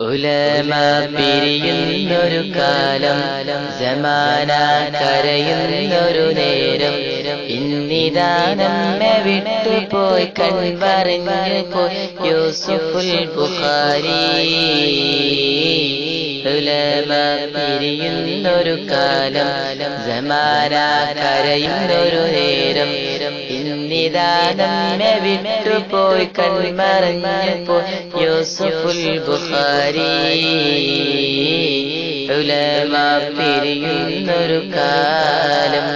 ഉലമ പിരിയുന്നൊരു കാലം ജമാന കരയുന്നൊരു നേരം. ഇന്നിതാ വിട്ടുപോയി കൺവറിഞ്ഞു പോയി യൂസുഫുൽ ബുഖാരി. ഉലമ പിരിയുന്നൊരു കാലം ജമാന കരയുന്നൊരു നേരം. ഇന്നിതാ നമ്മെ വിട്ടുപോയി കൺമറഞ്ഞപ്പോ യൂസുഫുൽ ബുഖാരി ഉലമ പിരിയുന്നൊരു കാലം.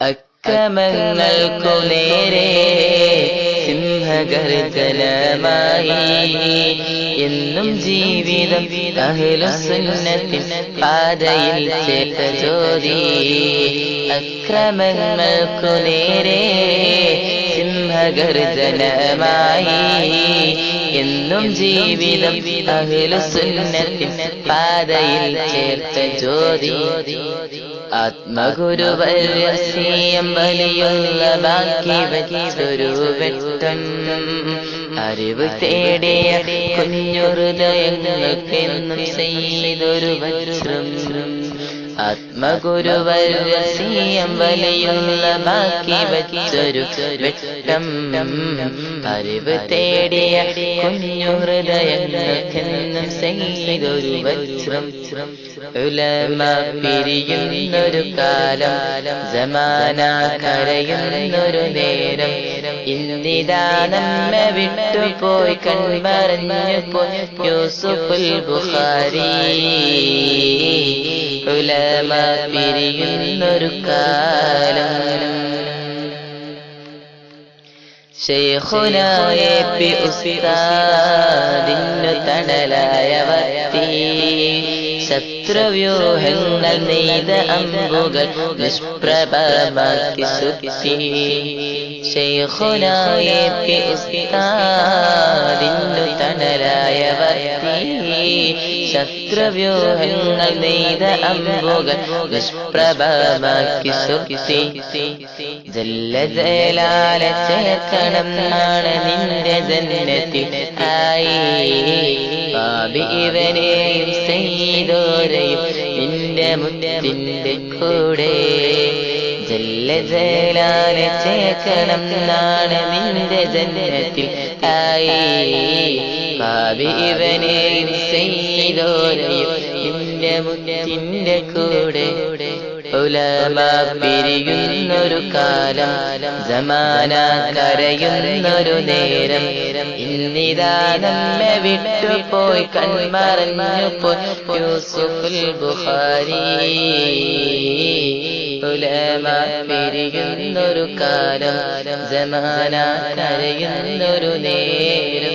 അക്രമങ്ങൾക്കു നേരെ സിംഹഗർജനമായി എന്നും ജീവിതം അഹ്ലുസുന്നത്തിൻ പാതയിൽ ചേർത്ത ജ്യോതി അക്രമങ്ങൾക്കു നേരെ സിംഹഗർജനമായി എന്നും ജീവിതം അഹ്ലുസുന്നത്തിൻ പാതയിൽ ചേർത്ത ജ്യോതി ആത്മഗുരുവരസ്യം വലിയുള്ള ബാക്കി വച്ചൊരു വെട്ടം അറിവ് തേടിയ കുഞ്ഞുഹൃദയങ്ങൾക്കെന്നും ചെയ്തൊരു വജ്രം ആത്മഗുരുവരസ്യം വലിയുള്ള ബാക്കി വച്ചൊരു വെട്ടം അറിവ് തേടിയ കുഞ്ഞുഹൃദയങ്ങൾക്കെന്നും ചെയ്തൊരു വജ്രം. ഉലമ പിരിയുന്നൊരു കാലം സമാന കരയുന്നൊരു നേരം. ഇന്നിതാ നമ്മെ വിട്ടുപോയി കൺമറിഞ്ഞു യൂസുഫുൽ ബുഖാരി. ഉലമ പിരിയുന്നൊരു കാലം. ശേഖുനായ പി ഉസ്താദിന്നു തണലായവർത്തി. ശത്രുവ്യൂഹങ്ങൾ നെയ്ത അമ്പുകൾ നിഷ്പ്രഭമാക്കി സുത്തി. ശൈഖുനായ പി ഉസ്താദിന്നു തണലായവർത്തി. ശത്രുവ്യൂഹങ്ങൾ നെയ്ത അമ്പുകൾ നിഷ്പ്രഭമാക്കി സുത്തി ജല്ല ജലാല ചേർക്കണം നാളെ നിന്റെ ജന്നത്തിൽ ആയി ബാബി ഇവനെയും ചെയ്തോരെയും നിന്റെ മുത്തിന്റെ കൂടെ. ജല്ല ജലാല ചേക്കണം നാളെ നിന്റെ ജന്നത്തിൽ. ആയി ഭാവി ഇവനെയും ചെയ്തോരെയും നിന്റെ മുന്നിന്റെ കൂടെ. പിരിയുന്നൊരു കാലം ജമാന കരയുന്നൊരു നേരം. ഇന്നിതാ നമ്മെ വിട്ടുപോയി കൺമറഞ്ഞു പോയി. യൂസുഫുൽ ബുഖാരി. ഉലമ പിരിയുന്നൊരു കാലം ജമാന കരയുന്നൊരു നേരം.